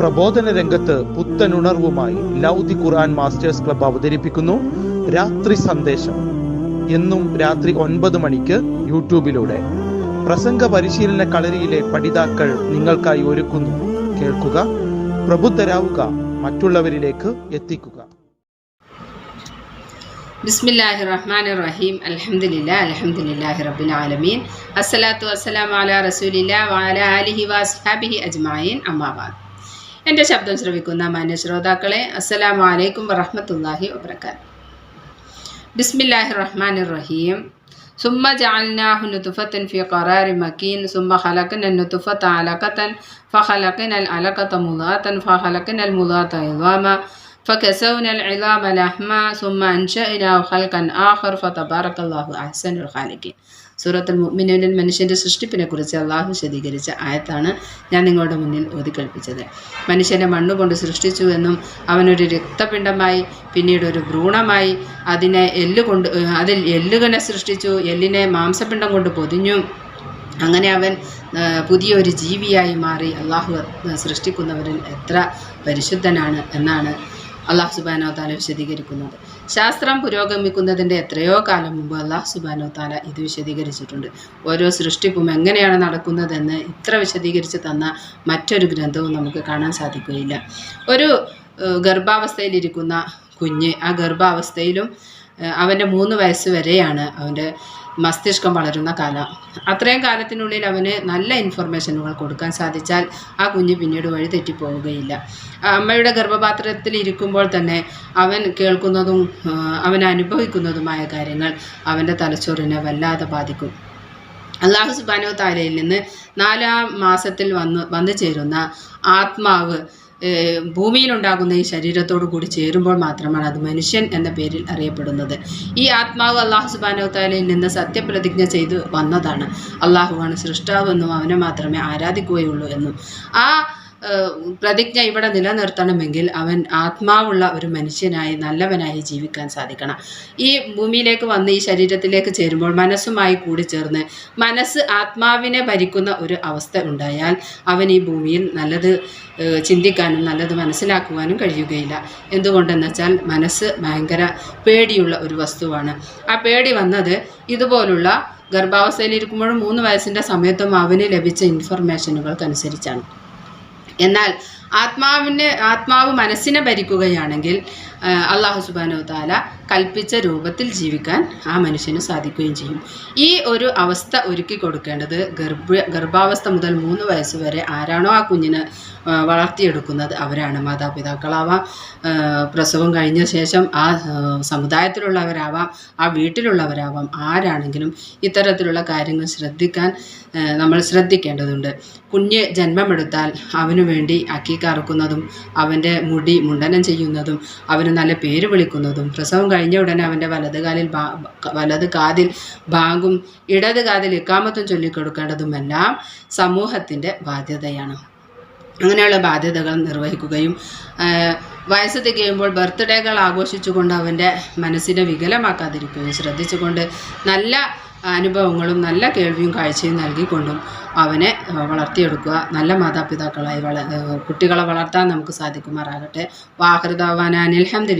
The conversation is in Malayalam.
പ്രബോധന രംഗത്ത് പുത്തനുണർവുമായി ലൗദി ഖുർആൻ മാസ്റ്റേഴ്സ് ക്ലബ് അവതരിപ്പിക്കുന്നു. രാത്രി സന്ദേശം. എന്നും രാത്രി ഒൻപത് മണിക്ക് യൂട്യൂബിലൂടെ. പ്രസംഗ പരിശീലന കളരിയിലെ പഠിതാക്കൾ നിങ്ങൾക്കായി ഒരുക്കുന്നു. കേൾക്കുക പ്രബുദ്ധരാവുക മറ്റുള്ളവരിലേക്ക് എത്തിക്കുക. ബിസ്മില്ലാഹി റഹ്മാൻ റഹീം അൽഹംദുലില്ലാ അൽഹംദുലില്ലാഹി റബ്ബിൽ ആലമീൻ. അസ്സലാത്തു വസ്സലാമു അലാ റസൂലില്ല വഅലാ ആലിഹി വാസ്ഹാബിഹി അജ്മായിൻ. അമ്മാബാദ്. എൻ്റെ ശബ്ദം ശ്രവിക്കുന്ന മാന്യ ശ്രോതാക്കളെ അസ്സലാമു അലൈക്കും വറഹ്മത്തുള്ളാഹി വബറകാത്ത് ബിസ്മില്ലാഹി റഹ്മാൻ റഹീം ثم جعلناه نطفة في قرار مكين ثم خلقنا النطفة علقة فخلقنا العلقة مضغة فخلقنا المضغة عظاما فكسونا العظام لحما ثم أنشأناه خلقا آخر فتبارك الله أحسن الخالقين സൂറത്തുൽ മുഗ്മിനുവിന്റെ മനുഷ്യന്റെ സൃഷ്ടിപ്പിനെ കുറിച്ച് അള്ളാഹു വിശദീകരിച്ച ആയത്താണ് ഞാൻ നിങ്ങളുടെ മുന്നിൽ ഓതിക്കൽപ്പിച്ചത് മനുഷ്യനെ മണ്ണുകൊണ്ട് സൃഷ്ടിച്ചു എന്നും അവനൊരു രക്തപിണ്ഡമായി പിന്നീട് ഒരു ഭ്രൂണമായി അതിനെ എല്ലുകൊണ്ട് അതിൽ എല്ലുകളെ സൃഷ്ടിച്ചു എല്ലിനെ മാംസപിണ്ഡം കൊണ്ട് പൊതിഞ്ഞു. അങ്ങനെ അവൻ പുതിയൊരു ജീവിയായി മാറി. അള്ളാഹു സൃഷ്ടിക്കുന്നവരിൽ എത്ര പരിശുദ്ധനാണ് എന്നാണ് അള്ളാഹു സുബാനോ താല വിശദീകരിക്കുന്നത്. ശാസ്ത്രം പുരോഗമിക്കുന്നതിന്റെ എത്രയോ കാലം മുമ്പ് അള്ളാഹു സുബാനോ താല ഇത് വിശദീകരിച്ചിട്ടുണ്ട്. ഓരോ സൃഷ്ടിപ്പും എങ്ങനെയാണ് നടക്കുന്നതെന്ന് ഇത്ര വിശദീകരിച്ച് തന്ന മറ്റൊരു ഗ്രന്ഥവും നമുക്ക് കാണാൻ സാധിക്കുകയില്ല. ഒരു ഗർഭാവസ്ഥയിലിരിക്കുന്ന കുഞ്ഞ് ആ ഗർഭാവസ്ഥയിലും അവന്റെ മൂന്ന് വയസ്സ് വരെയാണ് അവന്റെ മസ്തിഷ്കം വളരുന്ന കാലം. അത്രയും കാലത്തിനുള്ളിൽ അവന് നല്ല ഇൻഫർമേഷനുകൾ കൊടുക്കാൻ സാധിച്ചാൽ ആ കുഞ്ഞ് പിന്നീട് വഴി തെറ്റിപ്പോവുകയില്ല. അമ്മയുടെ ഗർഭപാത്രത്തിൽ ഇരിക്കുമ്പോൾ തന്നെ അവൻ കേൾക്കുന്നതും അവൻ അനുഭവിക്കുന്നതുമായ കാര്യങ്ങൾ അവന്റെ തലച്ചോറിനെ വല്ലാതെ ബാധിക്കും. അള്ളാഹു സുബാനോ താലയിൽ നിന്ന് നാലാം മാസത്തിൽ വന്ന് വന്നു ചേരുന്ന ആത്മാവ് ഭൂമിയിലുണ്ടാകുന്ന ഈ ശരീരത്തോടു കൂടി ചേരുമ്പോൾ മാത്രമാണ് അത് മനുഷ്യൻ എന്ന പേരിൽ അറിയപ്പെടുന്നത്. ഈ ആത്മാവ് അള്ളാഹു സുബാനോത്താലയിൽ നിന്ന് സത്യപ്രതിജ്ഞ ചെയ്തു വന്നതാണ്. അള്ളാഹുവാണ് സൃഷ്ടാവെന്നും അവനെ മാത്രമേ ആരാധിക്കുകയുള്ളൂ എന്നും. ആ പ്രതിജ്ഞ ഇവിടെ നിലനിർത്തണമെങ്കിൽ അവൻ ആത്മാവുള്ള ഒരു മനുഷ്യനായി നല്ലവനായി ജീവിക്കാൻ സാധിക്കണം. ഈ ഭൂമിയിലേക്ക് വന്ന് ഈ ശരീരത്തിലേക്ക് ചേരുമ്പോൾ മനസ്സുമായി കൂടി കൂടിച്ചേർന്ന് മനസ്സ് ആത്മാവിനെ ഭരിക്കുന്ന ഒരു അവസ്ഥ ഉണ്ടായാൽ അവൻ ഈ ഭൂമിയിൽ നല്ലത് ചിന്തിക്കാനും നല്ലത് മനസ്സിലാക്കുവാനും കഴിയുകയില്ല. എന്തുകൊണ്ടെന്ന് വെച്ചാൽ മനസ്സ് ഭയങ്കര പേടിയുള്ള ഒരു വസ്തുവാണ്. ആ പേടി വന്നത് ഇതുപോലുള്ള ഗർഭാവസ്ഥയിലിരിക്കുമ്പോഴും മൂന്ന് വയസ്സിന്റെ സമയത്തും അവന് ലഭിച്ച ഇൻഫർമേഷനുകൾക്കനുസരിച്ചാണ് എന്നാൽ ആത്മാവിന് ആത്മാവ് മനസ്സിനെ ഭരിക്കുകയാണെങ്കിൽ അള്ളാഹു സുബാനോ താല കൽപ്പിച്ച രൂപത്തിൽ ജീവിക്കാൻ ആ മനുഷ്യന് സാധിക്കുകയും ചെയ്യും. ഈ ഒരു അവസ്ഥ ഒരുക്കി കൊടുക്കേണ്ടത് ഗർഭ ഗർഭാവസ്ഥ മുതൽ മൂന്ന് വയസ്സ് വരെ ആരാണോ ആ കുഞ്ഞിനെ വളർത്തിയെടുക്കുന്നത് അവരാണ്. മാതാപിതാക്കളാവാം പ്രസവം കഴിഞ്ഞ ശേഷം ആ സമുദായത്തിലുള്ളവരാവാം ആ വീട്ടിലുള്ളവരാവാം ആരാണെങ്കിലും ഇത്തരത്തിലുള്ള കാര്യങ്ങൾ ശ്രദ്ധിക്കാൻ നമ്മൾ ശ്രദ്ധിക്കേണ്ടതുണ്ട്. കുഞ്ഞ് ജന്മമെടുത്താൽ അവനു വേണ്ടി അക്കി അറുക്കുന്നതും അവന്റെ മുടി മുണ്ടനം ചെയ്യുന്നതും അവന് നല്ല പേര് വിളിക്കുന്നതും പ്രസവം കഴിഞ്ഞ ഉടനെ അവന്റെ വലത് കാലിൽ വലത് കാതിൽ ബാങ്കും ഇടത് കാതിൽ ഇക്കാമത്തും ചൊല്ലിക്കൊടുക്കേണ്ടതുമെല്ലാം സമൂഹത്തിന്റെ ബാധ്യതയാണ്. അങ്ങനെയുള്ള ബാധ്യതകൾ നിർവഹിക്കുകയും വയസ്സ് തികയുമ്പോൾ ബർത്ത്ഡേകൾ ആഘോഷിച്ചുകൊണ്ട് അവന്റെ മനസ്സിനെ വികലമാക്കാതിരിക്കുകയും ശ്രദ്ധിച്ചുകൊണ്ട് നല്ല അനുഭവങ്ങളും നല്ല കേൾവിയും കാഴ്ചയും നൽകിക്കൊണ്ടും അവനെ വളർത്തിയെടുക്കുക. നല്ല മാതാപിതാക്കളായി വള കുട്ടികളെ വളർത്താൻ നമുക്ക് സാധിക്കുമാറാകട്ടെ. വാഹൃദാവാൻ അനിൽഹമ്മദില്ല